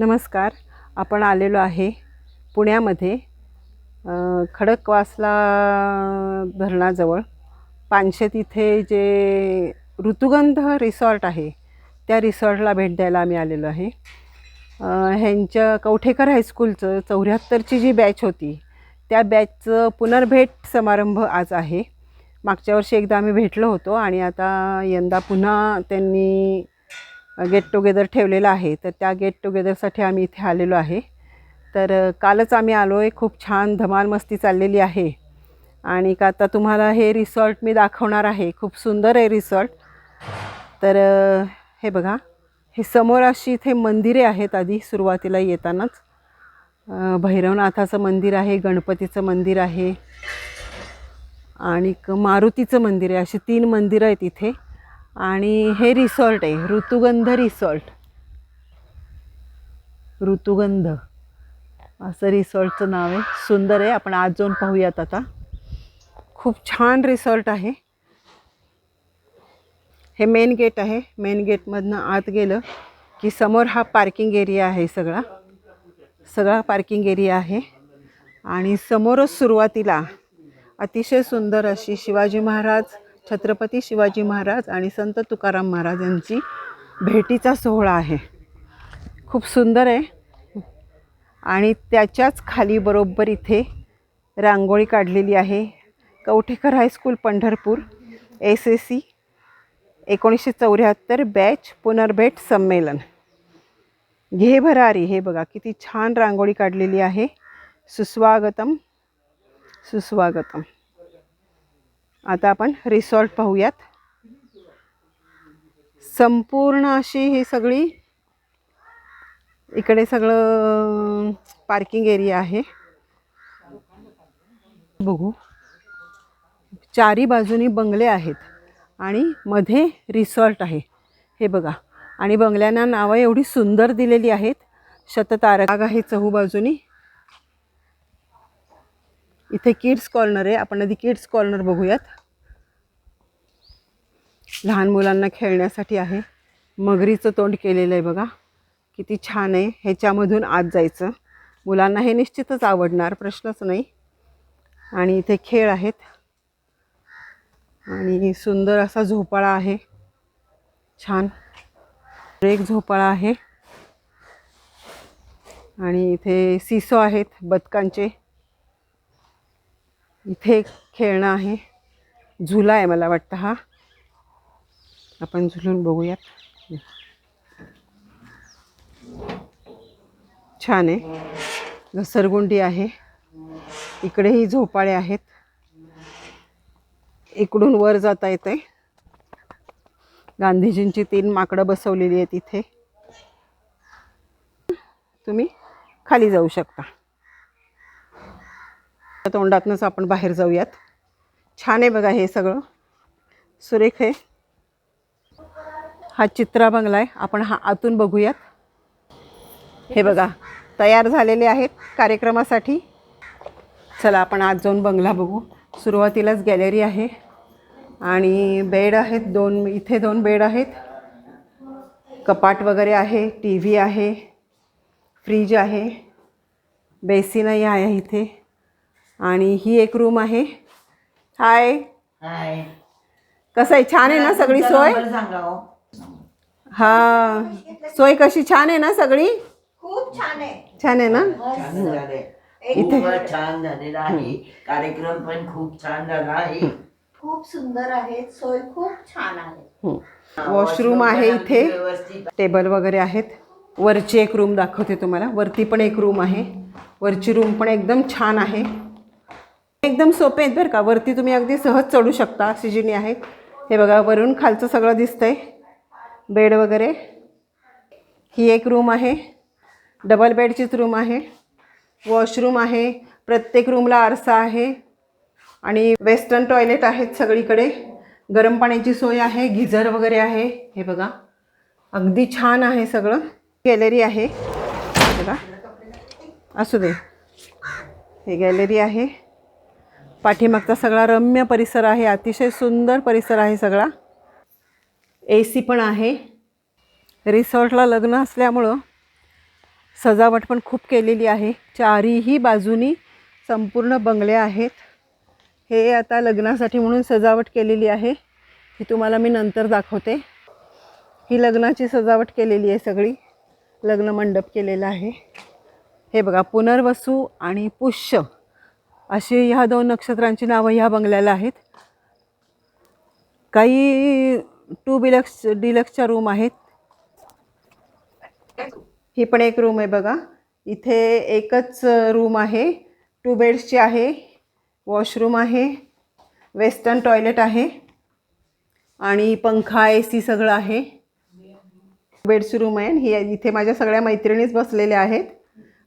नमस्कार. आपण आलेलो आहे पुण्यामध्ये खडकवासला धरणाजवळ. पानशेत इथे जे ऋतुगंध रिसॉर्ट आहे त्या रिसॉर्टला भेट द्यायला आम्ही आलेलो आहे. ह्यांच्या कवठेकर हायस्कूलचं चौऱ्याहत्तरची जी बॅच होती त्या बॅचचं पुनर्भेट समारंभ आज आहे. मागच्या वर्षी एकदा आम्ही भेटलो होतो आणि आता यंदा पुन्हा त्यांनी गेट टुगेदर ठेवलेलं आहे. तर त्या गेट टुगेदरसाठी आम्ही इथे आलेलो आहे. तर कालच आम्ही आलो आहे खूप छान धमाल मस्ती चाललेली आहे. आणि का आता तुम्हाला हे रिसॉर्ट मी दाखवणार आहे. खूप सुंदर आहे रिसॉर्ट तर हे बघा. हे समोर अशी इथे मंदिरे आहेत आधी सुरुवातीला येतानाच. भैरवनाथाचं मंदिर आहे गणपतीचं मंदिर आहे. आणि मारुतीचं मंदिर आहे. अशी तीन मंदिरं आहेत इथे. आणि हे रिसॉर्ट आहे ऋतुगंध रिसॉर्ट. ऋतुगंध. असं रिसॉर्टचं नाव आहे. सुंदर आहे. आपण आज जाऊन पाहूयात आता. खूप छान रिसॉर्ट आहे. हे मेन गेट आहे. मेन गेटमधनं आत गेलं की समोर हा पार्किंग एरिया आहे सगळा. सगळा पार्किंग एरिया आहे. आणि समोरच सुरुवातीला अतिशय सुंदर अशी शिवाजी महाराज छत्रपती शिवाजी महाराज आणि संत तुकाराम महाराज यांची भेटीचा सोहळा आहे. खूप सुंदर आहे. आणि त्याच्याच खाली बरोबर इथे रांगोळी काढलेली आहे. Kavathekar high school Pandharpur. S S C एकोणीसशे चौऱ्याहत्तर बॅच पुनर्भेट संमेलन. घे भरारी हे बघा किती छान रांगोळी काढलेली आहे. सुस्वागतम सुस्वागतम. आता आपण रिसॉर्ट पाहूयात. संपूर्ण अशी ही सगळी इकडे सगळं पार्किंग एरिया आहे. बघू. चारी बाजूनी बंगले आहेत आणि मध्ये रिसॉर्ट आहे. हे बघा. आणि बंगल्यांना नावं एवढी सुंदर दिलेली आहेत. शततारक आहे चहूबाजूनी. इथे किड्स कॉर्नर आहे. आपण आधी किड्स कॉर्नर बघूयात. लहान मुलांना खेळण्यासाठी आहे. मगरीचं तोंड केलेलं आहे बघा. किती छान आहे. ह्याच्यामधून आत जायचं. मुलांना हे निश्चितच आवडणार. प्रश्नच नाही. आणि इथे खेळ आहेत. आणि सुंदर असा झोपाळा आहे. छान. एक झोपाळा आहे. आणि इथे सिसो आहेत. बदकांचे. इथे एक खेळणं आहे. झुला आहे मला वाटतं हा. आपण झुलून बघूयात. छान आहे. घसरगुंडी आहे. इकडेही झोपाळे आहेत. इकडून वर जाता येते गांधीजींची तीन माकडं बसवलेली आहेत इथे. तुम्ही खाली जाऊ शकता. तोंडातनंच आपण बाहेर जाऊयात. छान आहे बघा हे सगळं. सुरेख आहे. हा चित्रा बंगला आहे. आपण हा आतून बघूयात. हे बघा तयार झालेले आहेत कार्यक्रमासाठी. चला आपण आज जाऊन बंगला बघू. सुरुवातीलाच गॅलरी आहे. आणि बेड आहेत दोन इथे दोन बेड आहेत. कपाट वगैरे आहे टी व्ही आहे फ्रीज आहे. बेसिनही आहे इथे. आणि ही एक रूम आहे. हाय हाय कसं आहे? छान आहे ना सगळी सोय? हो. हा. सोय कशी? छान आहे ना सगळी? खूप छान आहे. छान आहे ना? खूपच छान झालेला आहे. कार्यक्रम पण खूप छान झाला आहे. खूप सुंदर आहे. सोय खूप छान आहे. वॉशरूम आहे इथे. टेबल वगैरे आहेत. वरची एक रूम दाखवते तुम्हाला. वरती पण एक रूम आहे. वरची रूम पण एकदम छान आहे. एकदम सोपे आहेत बरं का. वरती तुम्ही अगदी सहज चढू शकता सिजिनी आहे. आहेत हे बघा वरून खालचं सगळं दिसतंय. बेड वगैरे. ही एक रूम आहे. डबल बेडचीच रूम आहे. वॉशरूम आहे. प्रत्येक रूमला आरसा आहे. आणि वेस्टर्न टॉयलेट आहेत सगळीकडे. गरम पाण्याची सोय आहे. गिझर वगैरे आहे. हे बघा. अगदी छान आहे सगळं. गॅलरी आहे. बघा. असू दे. हे गॅलरी आहे. पाठीमागचा सगळा रम्य परिसर आहे अतिशय सुंदर परिसर आहे सगळा. ए सी पण आहे. रिसॉर्टला लग्न असल्यामुळं सजावट पण खूप केलेली आहे. चारीही बाजूनी संपूर्ण बंगले आहेत. हे आता लग्नासाठी म्हणून सजावट केलेली आहे. ही तुम्हाला मी नंतर दाखवते. ही लग्नाची सजावट केलेली आहे सगळी. लग्न मंडप केलेला आहे. हे बघा पुनर्वसू आणि पुष्य. अशी ह्या दोन नक्षत्रांची नावं ह्या बंगल्याला आहेत. काही टू बिलक्स डिलक्सच्या रूम आहेत. ही पण एक रूम आहे बघा. इथे एकच रूम आहे. टू बेड्सची आहे. वॉशरूम आहे. वेस्टर्न टॉयलेट आहे. आणि पंखा ए सी सगळं आहे. बेडची रूम आहे ही इथे माझ्या सगळ्या मैत्रिणीच बसलेल्या आहेत.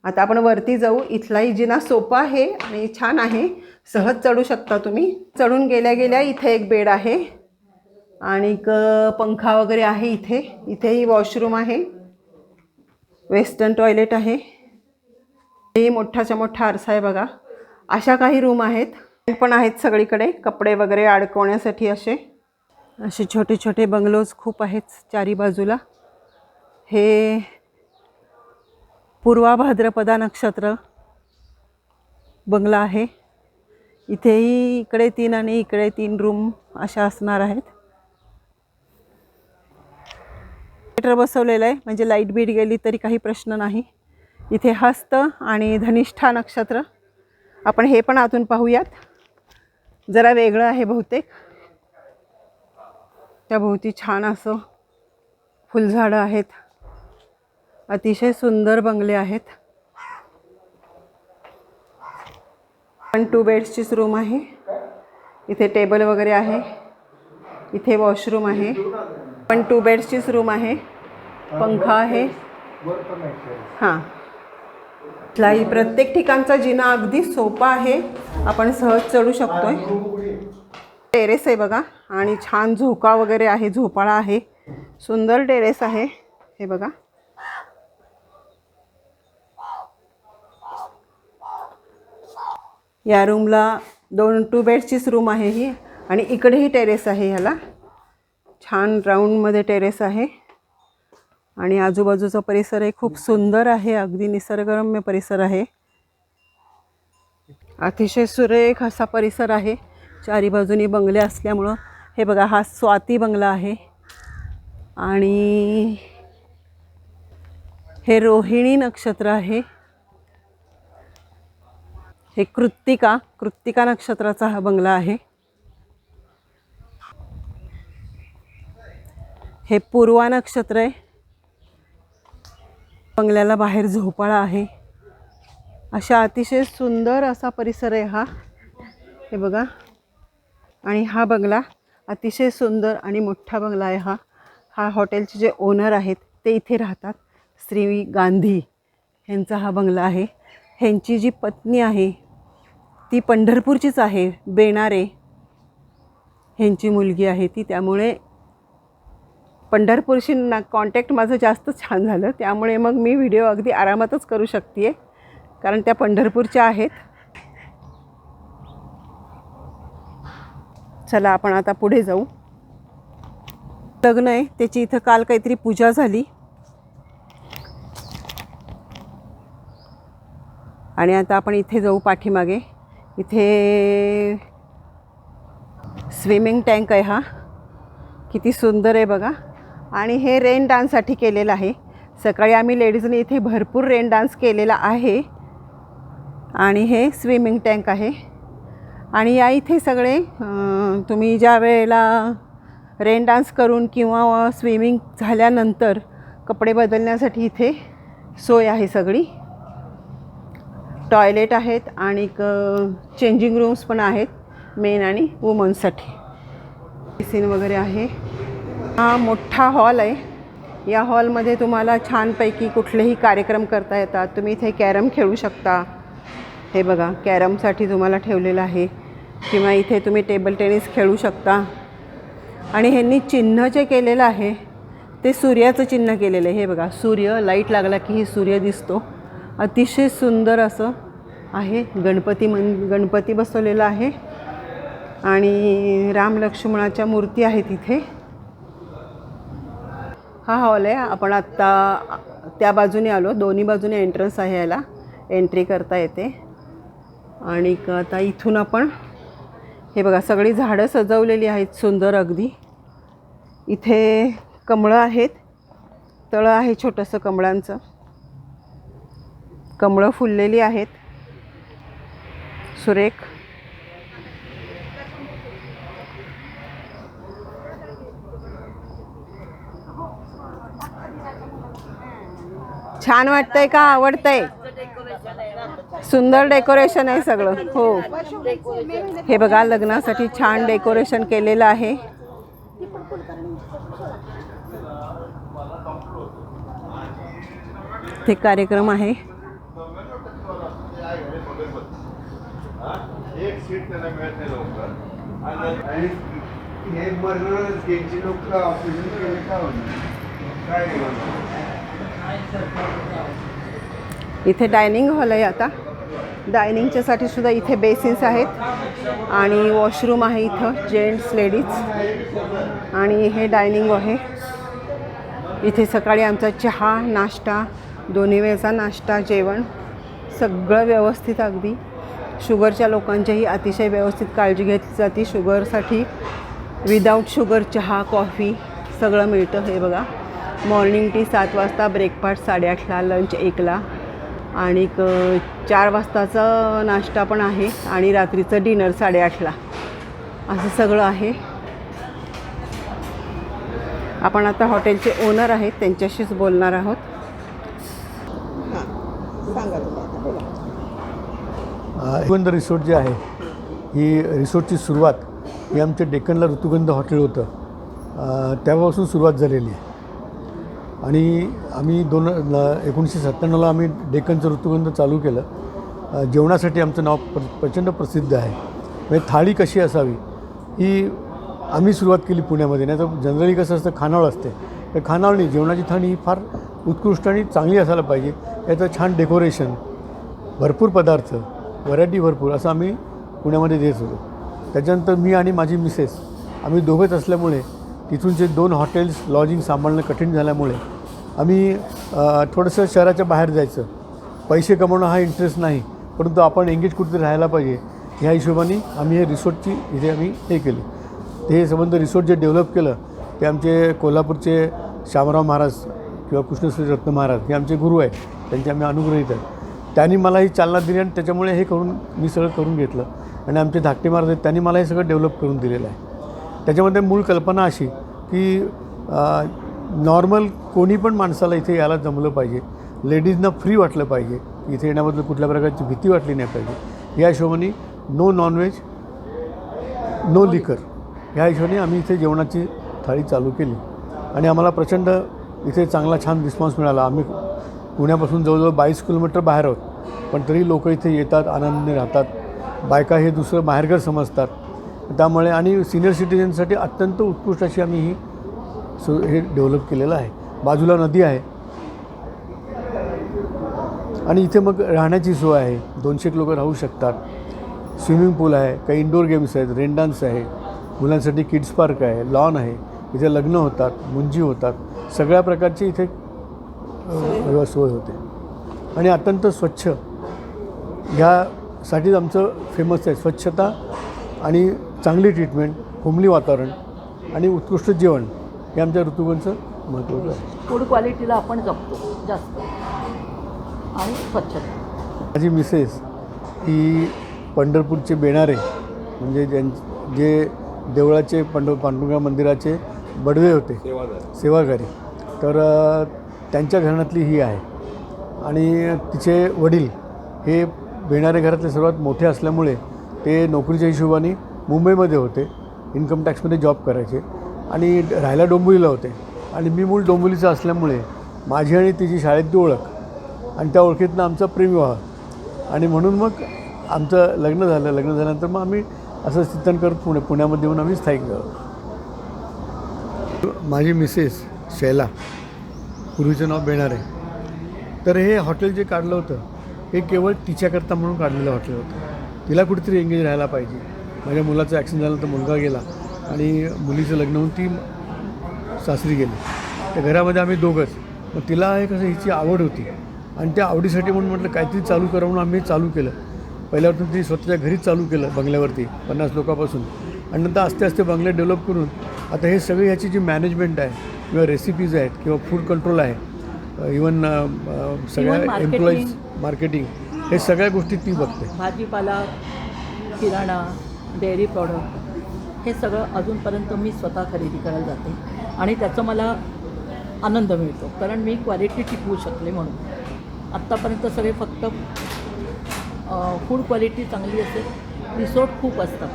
आता आपण वरती जाऊ. इथलाही जिना सोपा आहे आणि छान आहे. सहज चढू शकता तुम्ही. चढून गेल्या गेल्या इथे एक बेड आहे. आणि पंखा वगैरे आहे इथे. इथेही वॉशरूम आहे. वेस्टर्न टॉयलेट आहे. हे मोठाच्या मोठा आरसा आहे बघा. अशा काही रूम आहेत. पण आहेत सगळीकडे. कपडे वगैरे अडकवण्यासाठी असे. असे छोटे छोटे बंगलोज खूप आहेत चारी बाजूला. हे पूर्वा भाद्रपदा नक्षत्र बंगला आहे. इथेही इकडे तीन आणि इकडे तीन रूम अशा असणार आहेत. थिएटर बसवलेलं आहे म्हणजे लाइट बीट गेली तरी काही प्रश्न नाही. इथे हस्त आणि धनिष्ठा नक्षत्र. आपण हे पण आतून पाहूयात. जरा वेगळं आहे बहुतेक. त्याभोवती छान असं फुलझाडं आहेत. अतिशय सुंदर बंगले आहेत. पण टू बेड्सचीच रूम आहे. इथे टेबल वगैरे आहे. इथे वॉशरूम आहे. पण टू बेड्सचीच रूम आहे. पंखा आहे. हां. इथलाही प्रत्येक ठिकाणचा जिना अगदी सोपा आहे. आपण सहज चढू शकतोय. टेरेस आहे बघा. आणि छान झोका वगैरे आहे. झोपाळा आहे. सुंदर टेरेस आहे. हे बघा. या रूमला दोन टू बेडचीच रूम आहे ही. आणि इकडेही टेरेस आहे ह्याला छान राऊंडमध्ये टेरेस आहे. आणि आजूबाजूचा परिसर हे खूप सुंदर आहे. अगदी निसर्गरम्य परिसर आहे. अतिशय सुरेख असा परिसर आहे. चारी बाजूनी बंगले असल्यामुळं हे बघा हा स्वाती बंगला आहे. आणि हे रोहिणी नक्षत्र आहे. हे कृत्तिका कृत्तिका नक्षत्राचा हा बंगला आहे. हे पूर्वा नक्षत्र आहे. बंगल्याला बाहेर झोपाळा आहे. अशा अतिशय सुंदर असा परिसर आहे हा. हे बघा. आणि हा बंगला अतिशय सुंदर आणि मोठा बंगला आहे हा. हा हॉटेलचे जे ओनर आहेत ते इथे राहतात. श्री गांधी ह्यांचा हा बंगला आहे. ह्यांची जी पत्नी आहे ती पंढरपूरचीच आहे बेणारे ह्यांची मुलगी आहे ती. त्यामुळे पंढरपूरशी ना कॉन्टॅक्ट माझं जास्त छान झालं. त्यामुळे मग मी व्हिडिओ अगदी आरामातच करू शकते आहे कारण त्या पंढरपूरच्या आहेत. चला आपण आता पुढे जाऊ. लग्न आहे त्याची इथं काल काहीतरी पूजा झाली. आणि आता आपण इथे जाऊ पाठीमागे. इथे स्विमिंग टँक आहे हा. किती सुंदर आहे बघा. आणि हे रेन डान्ससाठी केलेलं आहे. सकाळी आम्ही लेडीजने इथे भरपूर रेन डान्स केलेला आहे. आणि हे स्विमिंग टँक आहे. आणि या इथे सगळे तुम्ही ज्या वेळेला रेन डान्स करून किंवा स्विमिंग झाल्यानंतर कपडे बदलण्यासाठी इथे सोय आहे सगळी. टॉयलेट आहेत आणि चेंजिंग रूम्स पण आहेत मेन आणि वुमन्ससाठी किचन वगैरे आहे. हा मोठा हॉल आहे. या हॉलमध्ये तुम्हाला छानपैकी कुठलेही कार्यक्रम करता येतात. तुम्ही इथे कॅरम खेळू शकता. हे बघा कॅरमसाठी तुम्हाला ठेवलेलं आहे. किंवा इथे तुम्ही टेबल टेनिस खेळू शकता. आणि ह्यांनी चिन्ह जे केलेलं आहे ते सूर्याचं चिन्ह केलेलं आहे. हे बघा सूर्य लाइट लागला की हे सूर्य दिसतो. अतिशय सुंदर असं आहे. गणपती मन गणपती बसवलेला आहे. आणि राम लक्ष्मणाच्या मूर्ती आहेत इथे. हा हॉल आहे. आपण आत्ता त्या बाजूने आलो. दोन्ही बाजूने एंट्रन्स आहे याला. एंट्री करता येते. आणि आता इथून आपण हे बघा सगळी झाडं सजवलेली आहेत सुंदर अगदी. इथे कमळं आहेत. तळं आहे छोटंसं कमळांचं. कमळं फुललेली आहेत. सुरेख. छान वाटतंय का? आवडतंय? सुंदर डेकोरेशन आहे सगळं. हो. हे बघा लग्नासाठी छान डेकोरेशन केलेलं आहे. ते कार्यक्रम आहे. एक सीट त्याला मिळत नाही लवकर. आणि हे मरणच घ्यायची लोक ऑपरेशन केले का काय इथे डायनिंग हॉल आहे आता. डायनिंगच्यासाठी सुद्धा इथे बेसिन्स आहेत. आणि वॉशरूम आहे इथं जेंट्स लेडीज आणि हे डायनिंग आहे. इथे सकाळी आमचा चहा नाश्ता दोन्ही वेळचा नाश्ता जेवण. सगळं व्यवस्थित अगदी. शुगरच्या लोकांच्याही अतिशय व्यवस्थित काळजी घेतली जाते. शुगरसाठी विदाऊट शुगर चहा कॉफी सगळं मिळतं. हे बघा. मॉर्निंग टी सात वाजता ब्रेकफास्ट साडेआठला लंच एकला आणि चार वाजताचा नाश्ता पण आहे आणि रात्रीचं डिनर साडेआठला. असं सगळं आहे. आपण आता हॉटेलचे ओनर आहेत. त्यांच्याशीच बोलणार आहोत. ऋतुगंध रिसोर्ट जे आहे ही रिसोर्टची सुरुवात ही आमच्या डेक्कनला ऋतुगंध हॉटेल होतं. त्यापासून तेव्हापासून सुरुवात झालेली आहे. आणि आम्ही दोन एकोणीसशे सत्त्याण्णवला आम्ही डेक्कनचं ऋतुगंध चालू केलं. जेवणासाठी आमचं नाव प्र प्रचंड प्रसिद्ध आहे. म्हणजे थाळी कशी असावी ही आम्ही सुरुवात केली पुण्यामध्ये. नाही तर जनरली कसं असतं खानावळ असते. तर खानावळ नाही जेवणाची थाळी ही फार उत्कृष्ट आणि चांगली असायला पाहिजे. याचं छान डेकोरेशन भरपूर पदार्थ व्हरायटी भरपूर असं आम्ही पुण्यामध्ये देत होतो. त्याच्यानंतर मी आणि माझी मिसेस आम्ही दोघंच असल्यामुळे तिथून जे दोन हॉटेल्स लॉजिंग सांभाळणं कठीण झाल्यामुळे आम्ही थोडंसं शहराच्या बाहेर जायचं. पैसे कमवणं हा इंटरेस्ट नाही परंतु आपण एंगेज कुठेतरी राहायला पाहिजे. ह्या हिशोबाने आम्ही हे रिसोर्टची इथे आम्ही हे केली. ते संबंध रिसोर्ट जे डेव्हलप केलं ते आमचे कोल्हापूरचे शामराव महाराज किंवा कृष्णश्री रत्न महाराज हे आमचे गुरु आहेत. त्यांचे आम्ही अनुग्रहित आहेत. त्यांनी मला ही चालना दिली आणि त्याच्यामुळे हे करून मी सगळं करून घेतलं. आणि आमचे धाकटे महाराज आहेत त्यांनी मला हे सगळं डेव्हलप करून दिलेलं आहे. त्याच्यामध्ये मूळ कल्पना अशी की नॉर्मल कोणी पण माणसाला इथे यायला जमलं पाहिजे. लेडीजना फ्री वाटलं पाहिजे. इथे येण्याबद्दल कुठल्या प्रकारची भीती वाटली नाही पाहिजे. या हिशोबाने नो नॉनव्हेज नो लिकर ह्या हिशोबाने आम्ही इथे जेवणाची थाळी चालू केली. आणि आम्हाला प्रचंड इथे चांगला छान रिस्पॉन्स मिळाला. आम्ही पुण्यापासून जवळजवळ बावीस किलोमीटर बाहेर आहोत. पण तरी लोक इथे येतात आनंदाने राहतात. बायका हे दुसरं बाहेरघर समजतात. त्यामुळे आणि सिनियर सिटीजनसाठी अत्यंत उत्कृष्ट अशी आम्ही ही सो हे डेव्हलप केलेलं आहे. बाजूला नदी आहे. आणि इथे मग राहण्याची सोय आहे. दोनशे लोक राहू शकतात. स्विमिंग पूल आहे काही इंडोर गेम्स आहेत रेन डान्स आहे. मुलांसाठी किड्स पार्क आहे लॉन आहे. इथे लग्न होतात मुंजी होतात. सगळ्या प्रकारची इथे व्यव- सोय होते. आणि अत्यंत स्वच्छ. ह्यासाठीच आमचं फेमस आहे स्वच्छता आणि चांगली ट्रीटमेंट होमली वातावरण आणि उत्कृष्ट जेवण हे आमच्या ऋतुगणचं महत्त्वाचं आहे. फूड क्वालिटीला आपण जपतो जास्त. आणि स्वच्छता. माझी मिसेस ही पंढरपूरचे बेणारे म्हणजे ज्यां जे देवळाचे पंढ पांडुरंगा मंदिराचे बडवे होते. सेवागारी तर त्यांच्या घराण्यातली ही आहे. आणि तिचे वडील हे बेणारे घरातले सर्वात मोठे असल्यामुळे ते नोकरीच्या हिशोबाने मुंबईमध्ये होते. इन्कम टॅक्समध्ये जॉब करायचे. आणि राहायला डोंबिवलीला होते. आणि मी मूळ डोंबिवलीचा असल्यामुळे माझी आणि तिची शाळेतली ओळख आणि त्या ओळखीतनं आमचा प्रेमविवाह आणि म्हणून मग आमचं लग्न झालं. लग्न झाल्यानंतर मग आम्ही असं चिंतन करत पुणे पुण्यामध्ये येऊन आम्ही स्थायिक झालो. माझी मिसेस शैला. पूर्वीचं नाव बेणारे तर हे हॉटेल जे काढलं होतं हे केवळ तिच्याकरता म्हणून काढलेलं हॉटेल होतं. तिला कुठेतरी एंगेज राहायला पाहिजे. माझ्या मुलाचं ॲक्सिडेंट झालं तर मुलगा गेला आणि मुलीचं लग्न होऊन ती सासरी गेली. त्या घरामध्ये आम्ही दोघंच. मग तिला हे कसं हिची आवड होती. आणि त्या आवडीसाठी म्हणून म्हटलं काहीतरी चालू करा म्हणून आम्ही चालू केलं. पहिल्यापासून ती स्वतःच्या घरीच चालू केलं बंगल्यावरती पन्नास लोकांपासून. आणि नंतर आस्ते आस्ते बंगले डेव्हलप करून आता हे सगळे ह्याची जी मॅनेजमेंट आहे किंवा रेसिपीज आहेत किंवा फूड कंट्रोल आहे इवन सगळ्या. एम्प्लॉईज मार्केटिंग हे सगळ्या गोष्टी ती बघते. भाजीपाला किराणा डेअरी प्रॉडक्ट हे सगळं अजूनपर्यंत मी स्वतः खरेदी करायला जाते. आणि त्याचा मला आनंद मिळतो कारण मी क्वालिटी टिकवू शकले म्हणून. आत्तापर्यंत सगळे फक्त फूड क्वालिटी चांगली असेल रिसोर्ट खूप असतात.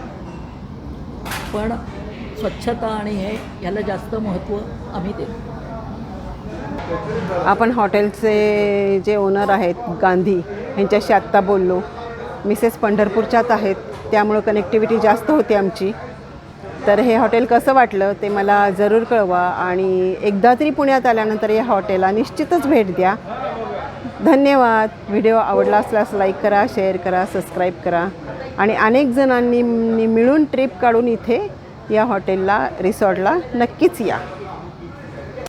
पण स्वच्छता आणि हे याला जास्त महत्त्व आम्ही देतो. आपण हॉटेलचे जे ओनर आहेत गांधी यांच्याशी आत्ता बोललो. मिसेस पंढरपूरच्याच आहेत त्यामुळं कनेक्टिव्हिटी जास्त होती आमची. तर हे हॉटेल कसं वाटलं ते मला जरूर कळवा आणि एकदा तरी पुण्यात आल्यानंतर या हॉटेलला निश्चितच भेट द्या. धन्यवाद. व्हिडिओ आवडला असल्यास लाईक करा शेअर करा सबस्क्राईब करा. आणि अनेक जणांनी मिळून ट्रिप काढून इथे या हॉटेलला रिसॉर्टला नक्कीच या.